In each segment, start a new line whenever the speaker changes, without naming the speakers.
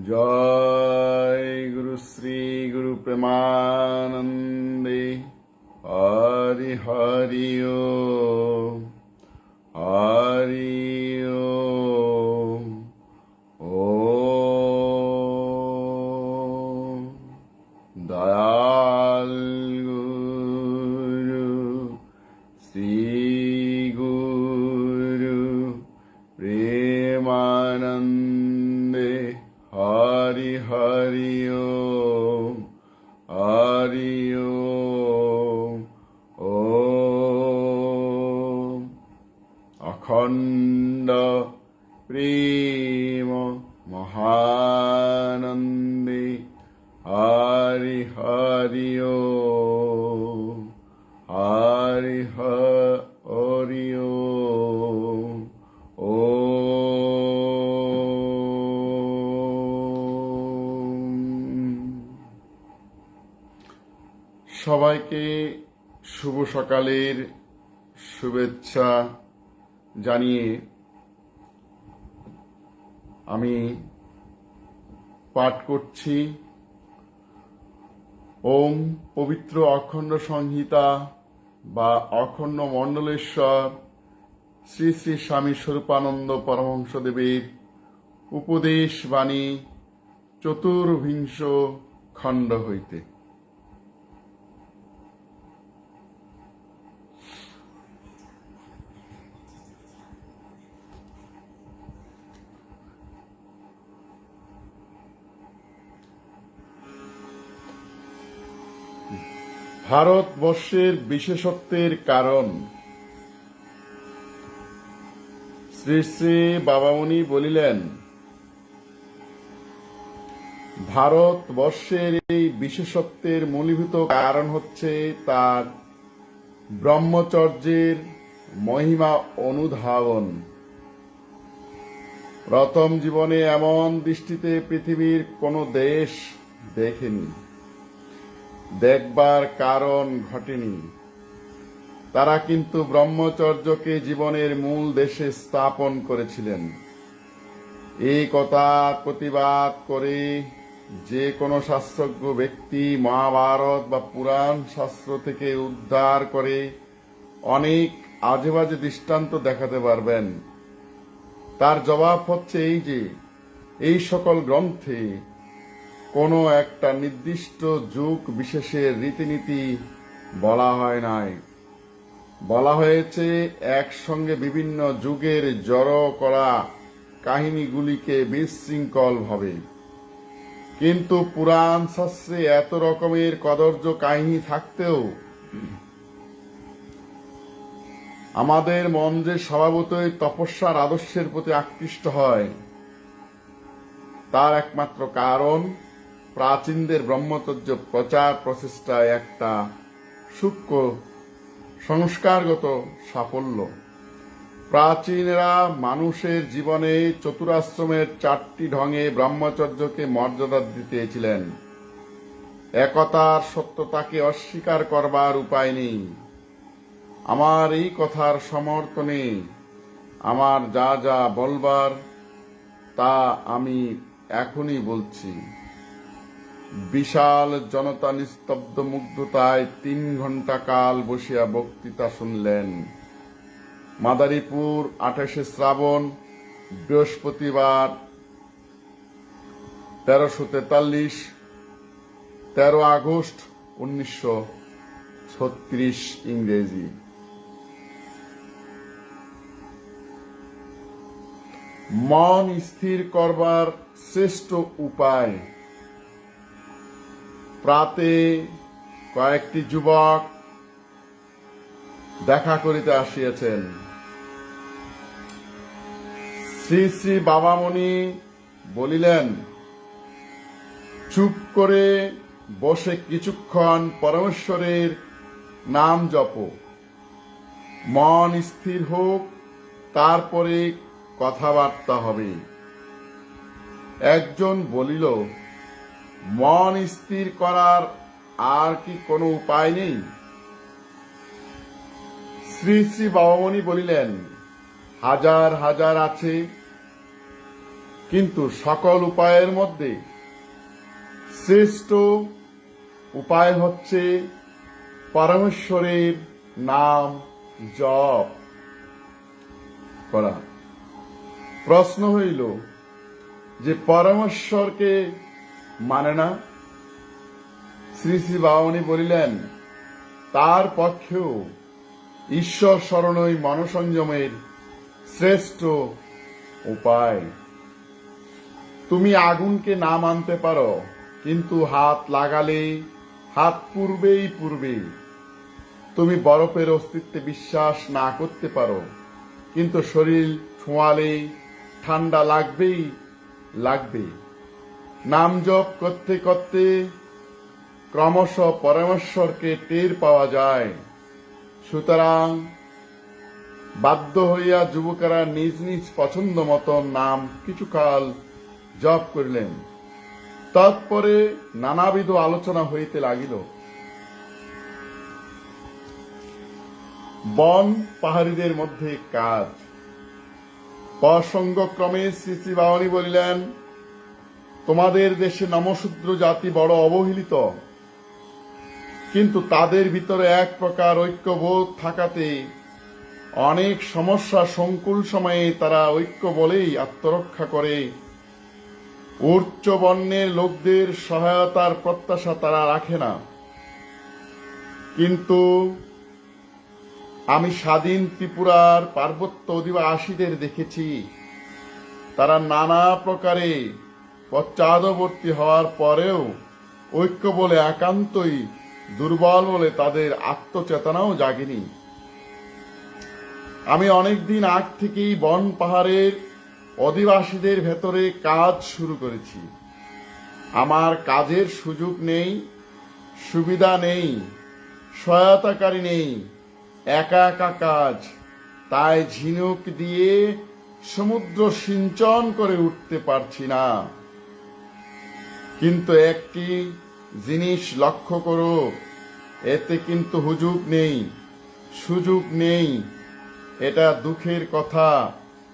জয় গুরু শ্রী গুরু প্রেমানন্দে। হরি হরি ও। Hari Hari Hari Om Hari ওম Om অখণ্ড প্রেম Mahanandi Hari Hari ওম সবাইকে শুভ সকালের শুভেচ্ছা জানিয়ে আমি পাঠ করছি। ওম পবিত্র অখণ্ড সংহিতা বা অখণ্ড মণ্ডলেশ্বর শ্রী শ্রী স্বামী স্বরূপানন্দ পরমহংসদেবের উপদেশ বাণী চতুর্ভিংশ খণ্ড হইতে। ভারতবর্ষের বিশেষত্বের কারণ। শ্রী শ্রী বাবামণি বলিলেন, ভারতবর্ষের এই বিশেষত্বের মূলীভূত কারণ হচ্ছে তার ব্রহ্মচর্যের মহিমা অনুধাবন। প্রথম জীবনে এমন দৃষ্টিতে পৃথিবীর কোনো দেশ দেখেনি। দেখবার কারণ ঘটেনি। তারা কিন্তু ব্রহ্মচর্যকে জীবনের মূল দেশে স্থাপন করেছিলেন। এই কথা প্রতিবাদ করে যে কোনো শাস্ত্রজ্ঞ ব্যক্তি মহাভারত বা পুরাণ শাস্ত্র থেকে উদ্ধার করে অনেক আজে বাজে দৃষ্টান্ত দেখাতে পারবেন। তার জবাব হচ্ছে এই যে, এই সকল গ্রন্থে কোনো একটা নির্দিষ্ট যুগ বিশেষের রীতিনীতি বলা হয় নাই। বলা হয়েছে, একসঙ্গে বিভিন্ন যুগের জড়ো করা কাহিনীগুলিকে বিশৃঙ্খল ভাবে। কিন্তু পুরাণ শাস্ত্রে এত রকমের কদর্য কাহিনী থাকতেও আমাদের মন যে স্বভাবতই তপস্যার আদর্শের প্রতি আকৃষ্ট হয়, তার একমাত্র কারণ প্রাচীনদের ব্রহ্মচর্য প্রচার প্রচেষ্টায় একটা সূক্ষ্ম সংস্কারগত সাফল্য। প্রাচীনরা মানুষের জীবনে চতুরাশ্রমের চারটি ঢঙে ব্রহ্মচর্যকে মর্যাদা দিতেছিলেন একতার সত্যতাকে অস্বীকার করবার উপায় নেই। আমার এই কথার সমর্থনে আমার যা যা বলবার তা আমি এখনই বলছি। বিশাল জনতা নিস্তব্ধ মুগ্ধতায় তিন ঘণ্টা কাল বসিয়া বক্তৃতা শুনলেন। মাদারীপুর আঠাশে শ্রাবণ, বৃহস্পতিবার তেরোশো তেতাল্লিশ, তেরো আগস্ট উনিশশো ছত্রিশ ইংরেজি। মন স্থির করবার শ্রেষ্ঠ উপায় প্রাতে কয়েকটি যুবক দেখা করিতে আসিয়াছেন। শ্রী শ্রী বাবামণি বলিলেন, চুপ করে বসে কিছুক্ষণ পরমেশ্বরের নাম জপ। মন স্থির হোক, তারপরে কথাবার্তা হবে। একজন বলিল মন স্থির করার আর কি কোনো উপায় নেই? শ্রী শ্রী বাবামণি বলিলেন, হাজার হাজার আছে, কিন্তু সকল উপায়ের মধ্যে শ্রেষ্ঠ উপায় হচ্ছে পরমেশ্বরের নাম জপ করা। প্রশ্ন হইল যে পরমেশ্বরকে মানে না? শ্রী শ্রী বাবামণি বলিলেন, তার পক্ষেও ঈশ্বর স্মরণই মনসংযমের শ্রেষ্ঠ উপায়। তুমি আগুনকে না মানতে পারো, কিন্তু হাত লাগালে হাত পূর্বেই পূর্বে। তুমি বরফের অস্তিত্বে বিশ্বাস না করতে পারো, কিন্তু শরীর ছোঁয়ালে ঠান্ডা লাগবেই লাগবে। নাম জপ করতে করতে ক্রমশ পরমেশ্বরকে টের পাওয়া যায়। সুতরাং বাধ্য হইয়া যুবকেরা নিজ নিজ পছন্দ মতন নাম কিছুকাল জপ করিলেন। তৎপরে নানাবিধ আলোচনা হইতে লাগিল। বন পাহাড়িদের মধ্যে কাজ। প্রসঙ্গক্রমে শ্রী শ্রী বাবানী বলিলেন তোমাদের দেশে নমশূদ্র জাতি বড় অবহেলিত। কিন্তু তাদের ভিতরে এক প্রকার ঐক্যবোধ থাকাতে অনেক সমস্যা সংকুল সময়ে তারা ঐক্য বলেই আত্মরক্ষা করে। উচ্চ বর্ণের লোকদের সহায়তার প্রত্যাশা তারা রাখে না। কিন্তু আমি স্বাধীন ত্রিপুরার পার্বত্য অধিবাসীদের দেখেছি। তারা নানা প্রকারে পশ্চাদবর্তী হওয়ার পরেও ঐক্য বলে একান্তই দুর্বল বলে তাদের আত্মচেতনাও জাগেনি। আমি অনেকদিন আগ থেকেই বন পাহাড়ের অধিবাসীদের ভেতরে কাজ শুরু করেছি। আমার কাজের সুযোগ নেই, সুবিধা নেই, সহায়তাকারী নেই, একা একা কাজ। তাই ঝিনুক দিয়ে সমুদ্র সিঞ্চন করে উঠতে পারছি না। কিন্তু একটি জিনিস লক্ষ্য করো, এতে কিন্তু হুজুগ নেই, সুযোগ নেই, এটা দুঃখের কথা,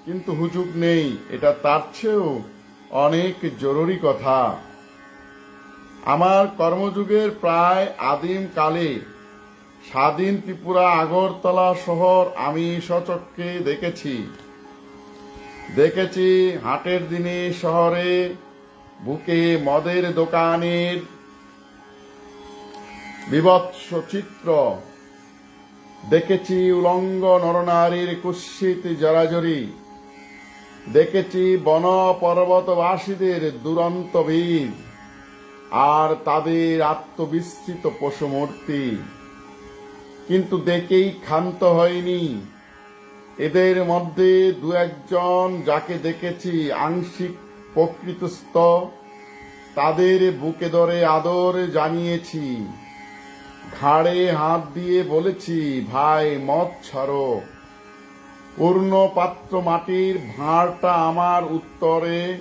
কিন্তু হুজুগ নেই, এটা তার চেয়েও অনেক জরুরি কথা। আমার কর্মযুগের প্রায় আদিম কালে স্বাধীন ত্রিপুরা আগরতলা শহর আমি সচক্ষে দেখেছি। দেখেছি হাটের দিনে শহরে বুকে মদের দোকানের বিভৎস চিত্র। দেখেছি উলঙ্গ নরনারীর কুৎসিত জরাজরি। দেখেছি বন পর্বতবাসীদের দুরন্ত বীর আর তাদের আত্মবিস্তৃত পশুমূর্তি কিন্তু দেখেই ক্ষান্ত হয়নি। এদের মধ্যে দু একজন যাকে দেখেছি আংশিক প্রকৃতস্থ, তাদের বুকে ধরে আদর জানিয়েছি। ঘাড়ে হাত দিয়ে বলেছি, ভাই, মদ ছাড়ো। পূর্ণ পাত্র মাটির ভাঁড়টা আমার উত্তরে,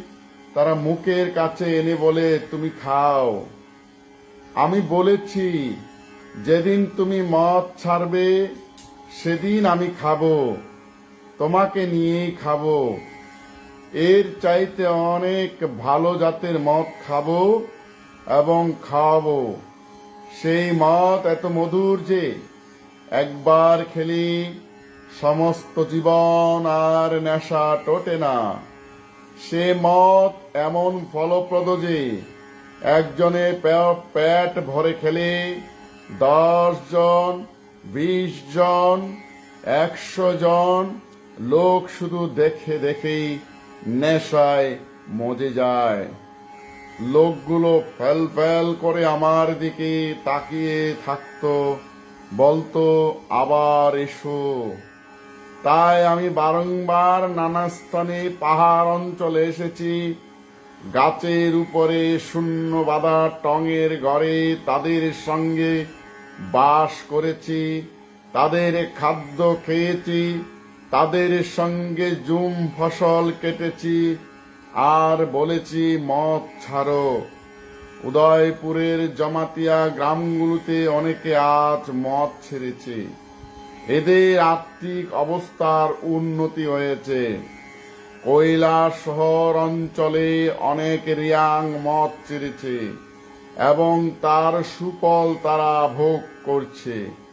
তারা মুখের কাছে এনে বলে, তুমি খাও। আমি বলেছি, যেদিন তুমি মদ ছাড়বে, সেদিন আমি খাব। তোমাকে নিয়েই খাব। এর চাইতে অনেক ভালো জাতের মদ খাব এবং খাওয়াবো। সেই মদ এত মধুর যে একবার খেলি সমস্ত জীবন আর নেশা টোটে না। সে মদ এমন ফলপ্রদ যে একজনে পে- পেট ভরে খেলে দশ জন বিশ জন একশো জন লোক শুধু দেখে দেখেই নেশায় মজে যায়। লোকগুলো ফেল ফেল করে আমার দিকে তাকিয়ে থাকত। বলতো, আবার এসো। তাই আমি বারংবার নানা স্থানে পাহাড় অঞ্চলে এসেছি। গাছের উপরে শূন্য বাঁধা টঙের ঘরে তাদের সঙ্গে বাস করেছি। তাদের খাদ্য খেয়েছি। তাদের সঙ্গে জুম ফসল কেটেছি, আর বলেছি, মদ ছাড়ো। উদয়পুরের জমাতিয়া গ্রামগুলোতে অনেকে আজ মদ ছেড়েছে। এদের আর্থিক অবস্থার উন্নতি হয়েছে। কৈলাস শহর অঞ্চলে অনেক রিয়াং মদ চেড়েছে এবং তার সুফল তারা ভোগ করছে।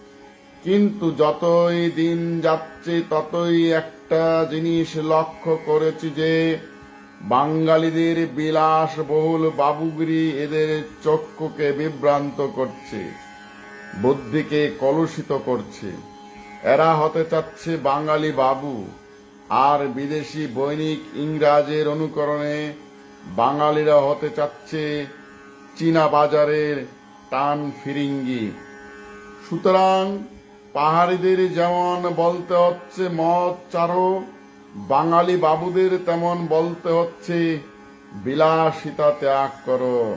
কিন্তু যতই দিন যাচ্ছে, ততই একটা জিনিস লক্ষ্য করেছি যে, বাঙালিদের বিলাস বহুল বাবুগিরি এদের চক্ষুকে বিভ্রান্ত করছে, বুদ্ধিকে কলুষিত করছে। এরা হতে চাচ্ছে বাঙালি বাবু, আর বিদেশি বৈনিক ইংরাজের অনুকরণে বাঙালিরা হতে চাচ্ছে চীনা বাজারের টান ফিরিঙ্গি। সুতরাং পাহাড়িদের যেমন বলতে হচ্ছে মদ চারো। বাঙালি বাবুদের তেমন বলতে হচ্ছে, বিলাসিতা ত্যাগ করো।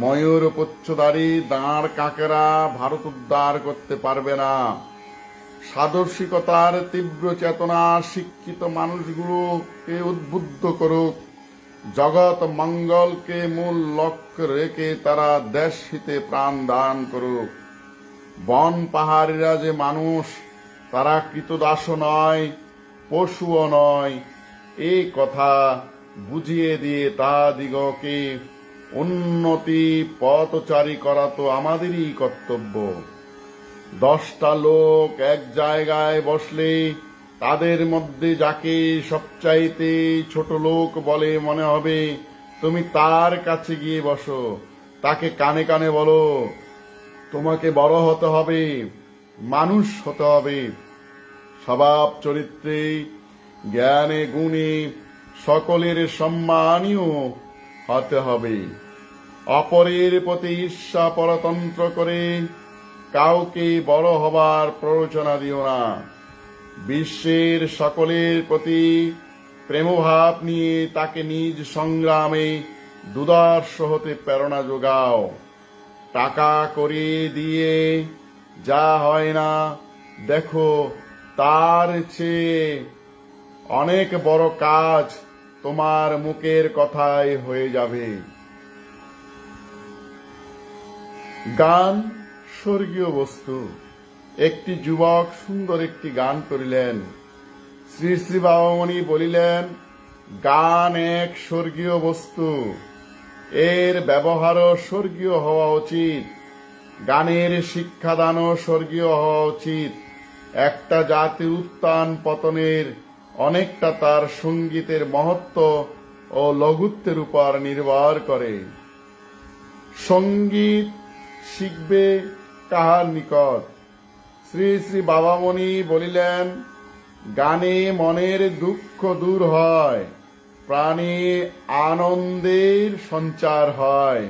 ময়ূর পুচ্ছদারি, দাঁড় কাকেরা ভারত উদ্ধার করতে পারবে না। সাদর্শিকতার তীব্র চেতনা শিক্ষিত মানুষগুলোকে উদ্বুদ্ধ করুক। জগৎ মঙ্গলকে মূল লক্ষ্য রেখে তারা দেশ হিতে প্রাণ দান করুক। বন পাহাড়িরা যে মানুষ, তারা কৃতদাসও নয়, পশুও নয়। এই কথা বুঝিয়ে দিয়ে তাদিগকে উন্নতি পথচারী করা তো আমাদেরই কর্তব্য। দশটা লোক এক জায়গায় বসলে তাদের মধ্যে যাকে সবচাইতে ছোট লোক বলে মনে হবে, তুমি তার কাছে গিয়ে বসো, তাকে কানে কানে বলো। তোমাকে বড় হতে হবে, মানুষ হতে হবে। স্বভাব চরিত্রে, জ্ঞানে গুণে সকলের সম্মানীয় হতে হবে। অপরের প্রতি ঈর্ষা পরতন্ত্র করে কাউকে বড় হবার প্ররোচনা দিও না। বিশ্বের সকলের প্রতি প্রেমভাব নিয়ে তাকে নিজ সংগ্রামে দুদর্শ হতে প্রেরণা যোগাও। টাকা করে দিয়ে যা হয় না, দেখো, তার চেয়ে অনেক বড় কাজ তোমার মুখের কথায় হয়ে যাবে। গান স্বর্গীয় বস্তু। একটি যুবক সুন্দর একটি গান করিলেন। শ্রী শ্রী বাবামণি বলিলেন, গান এক স্বর্গীয় বস্তু। এর ব্যবহারও স্বর্গীয় হওয়া উচিত। গানের শিক্ষাদানও স্বর্গীয় হওয়া উচিত। একটা জাতির উত্থান পতনের অনেকটা তার সঙ্গীতের মহত্ব ও লঘুত্বের উপর নির্ভর করে। সংগীত শিখবে কাহার নিকট? শ্রী শ্রী বাবামণি বলিলেন, গানে মনের দুঃখ দূর হয়। প্রাণে আনন্দের সঞ্চার হয়।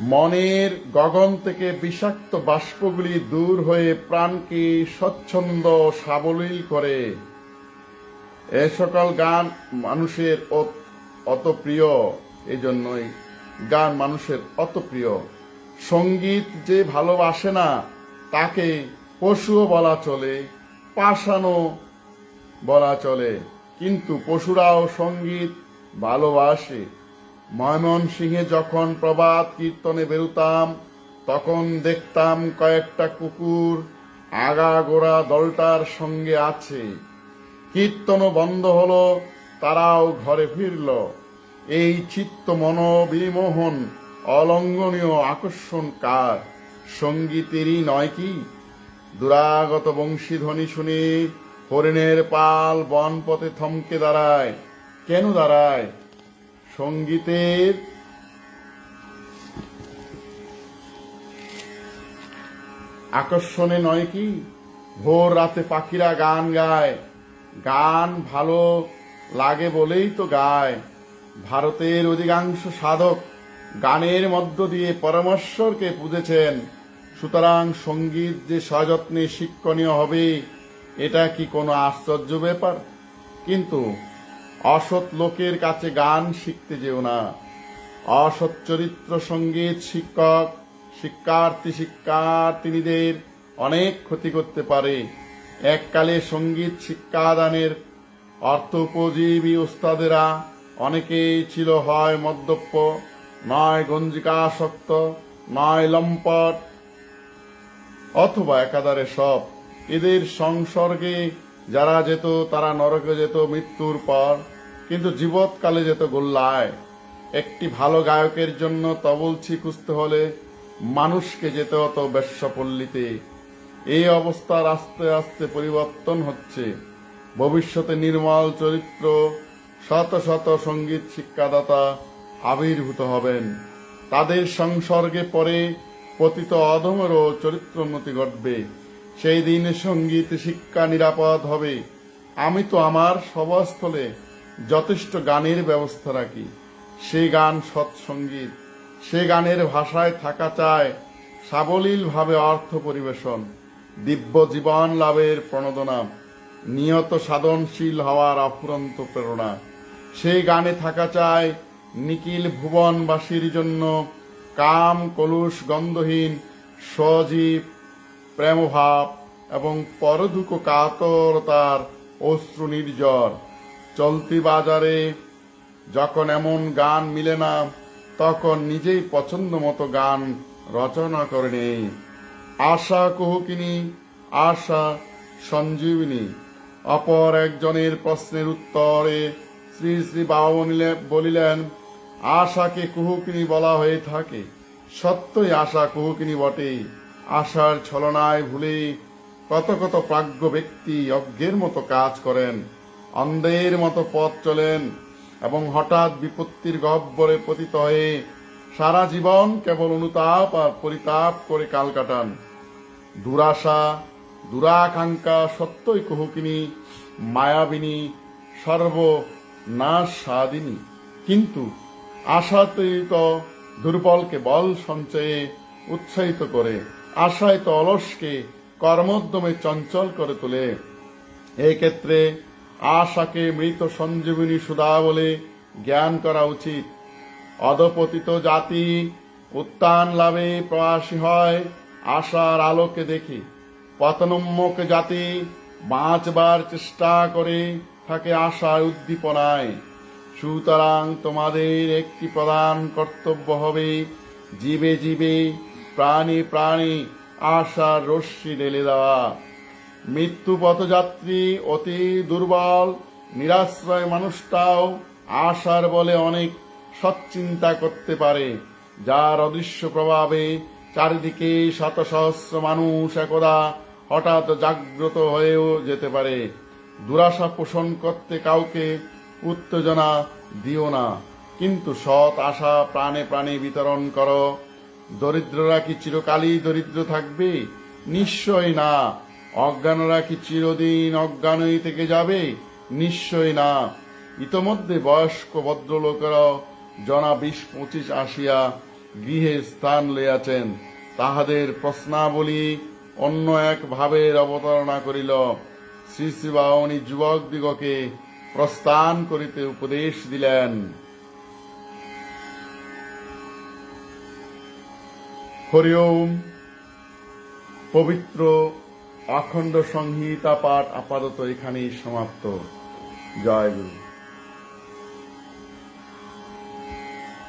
মনের গগন থেকে বিষাক্ত বাষ্পগুলি দূর হয়ে প্রাণকে স্বচ্ছন্দ সাবলীল করে। এ সকল গান মানুষের অত- প্রিয় এই জন্যই গান মানুষের অত প্রিয় সংগীত যে ভালোবাসে না, তাকে পশুও বলা চলে। পাষাণও বলা চলে। কিন্তু পশুরাও সংগীত ভালোবাসে। ময়মনসিংহে যখন প্রবাদ কীর্তনে বেরুতাম, তখন দেখতাম কয়েকটা কুকুর আগাগোড়া দলটার সঙ্গে আছে। কীর্তনও বন্ধ হলো, তারাও ঘরে ফিরল। এই চিত্ত মনোবিমোহন অলঙ্ঘনীয় আকর্ষণ কার? সঙ্গীতেরই নয় কি? দুরাগত বংশীধ্বনি শুনে হরিণের পাল বন পথে থমকে দাঁড়ায়। কেন দাঁড়ায়? সঙ্গীতের আকর্ষণে নয় কি? ভোর রাতে পাখিরা গান গায়। গান ভালো লাগে বলেই তো গায়। ভারতের অধিকাংশ সাধক গানের মধ্য দিয়ে পরমেশ্বরকে পুজেছেন। সুতরাং সংগীত যে সযত্নে শিক্ষণীয় হবে এটা কি কোনো আশ্চর্য ব্যাপার? কিন্তু অসৎ লোকের কাছে গান শিখতে যেও না। অসৎ চরিত্র সংগীত শিক্ষক, শিক্ষার্থী, শিক্ষার্থিনীদের অনেক ক্ষতি করতে পারে। এককালে সংগীত শিক্ষাদানের অর্থোপজীবী ওস্তাদেরা অনেকেই ছিল হয় মদ্যপ্য নয় গঞ্জিকাসক্ত, নয় লম্পট, অথবা একাধারে সব। এদের সংসর্গে যারা যেত, তারা নরকে যেত মৃত্যুর পর। কিন্তু জীবৎকালে যেত গোল্লায়। একটি ভালো গায়কের জন্য তবলছি খুঁজতে হলে মানুষকে যেতে হতো বেশ্যপল্লীতে। এই অবস্থার আস্তে আস্তে পরিবর্তন হচ্ছে। ভবিষ্যতে নির্মল চরিত্র, শত শত সংগীত শিক্ষাদাতা আবির্ভূত হবেন। তাদের সংসর্গে পরে পতিত অধমেরও চরিত্রোন্নতি ঘটবে। সেই দিন সংগীত শিক্ষা নিরাপদ হবে। আমি তো আমার সভাস্থলে যথেষ্ট গানের ব্যবস্থা রাখি। সেই গান সৎসঙ্গীত সে গানের ভাষায় থাকা চায় সাবলীলভাবে অর্থ পরিবেশন। দিব্য জীবন লাভের প্রণোদনা। নিয়ত সাধনশীল হওয়ার অফুরন্ত প্রেরণা। সেই গানে থাকা চায় নিখিল ভুবনবাসীর জন্য কাম, কলুষ, গন্ধহীন, সজীব প্রেমভাব এবং পরদুঃখ কাতরতার অশ্রু নির্জর। চলতি বাজারে যখন এমন গান মিলে না, তখন নিজেই পছন্দ মতো গান রচনা করে নেই। আশা কুহুকিনী, আশা সঞ্জীবিনী, অপর একজনের প্রশ্নের উত্তরে শ্রী শ্রী বাবা বলিলে- বলিলেন, আশাকে কুহুকিনী বলা হয়ে থাকে। সত্যই আশা কুহুকিনী বটে আশার ছলনায় ভুলে কত কত প্রাজ্ঞ ব্যক্তি অজ্ঞের মতো কাজ করেন, অন্ধের মতো পথ চলেন এবং হঠাৎ বিপত্তির গহ্বরে পতিত হয়ে সারা জীবন কেবল অনুতাপ আর পরিতাপ করে কাল কাটান। দুরাশা, দুরাকাঙ্ক্ষা সত্যই কুহুকিনী, মায়াবিনী সর্ব নাশ সাদিনী কিন্তু আশাতেই তো দুর্বলকে বল সঞ্চয়ে উৎসাহিত করে আশায় তো অলসকে কর্মোদ্যমে চঞ্চল করে তোলে। এই ক্ষেত্রে আশাকে মৃত সঞ্জীবনী সুধা বলে জ্ঞান করা উচিত। অধপতিত জাতি উত্থান লাভে প্রয়াসী হয়, আশার আলোকে দেখে। পতনোন্মুখ জাতি বাঁচবার চেষ্টা করে থাকে আশার উদ্দীপনায়। সুতরাং তোমাদের একটি প্রধান কর্তব্য হবে, জীবে জীবে প্রাণী প্রাণী আশার রশ্মি ঢেলে দেওয়া। মৃত্যু পথযাত্রী অতি দুর্বল, নিরাশ্রয় মানুষটাও আশার বলে অনেক সচ্চিন্তা করতে পারে। যার অদৃশ্য প্রভাবে চারিদিকে শত সহস্র মানুষ একদা হঠাৎ জাগ্রত হয়েও যেতে পারে। দুরাশা পোষণ করতে কাউকে উত্তেজনা দিও না। কিন্তু সৎ আশা প্রাণে প্রাণে বিতরণ করো। দরিদ্ররা কি চিরকালই দরিদ্র থাকবে? নিশ্চয় না। অজ্ঞানরা কি চিরদিন অজ্ঞানই থেকে যাবে? নিশ্চয় না। ইতোমধ্যে বয়স্ক ভদ্রলোকেরাও জনা বিশ পঁচিশ আসিয়া গৃহে স্থান লইয়াছেন। তাহাদের প্রশ্নাবলী অন্য এক ভাবের অবতারণা করিল। শ্রী শ্রী বামনী যুবক দিগকে প্রস্থান করিতে উপদেশ দিলেন। হরি ওম। পবিত্র আখণ্ড সংহিতা পাঠ আপাতত এখানেই সমাপ্ত। জয় গুরু।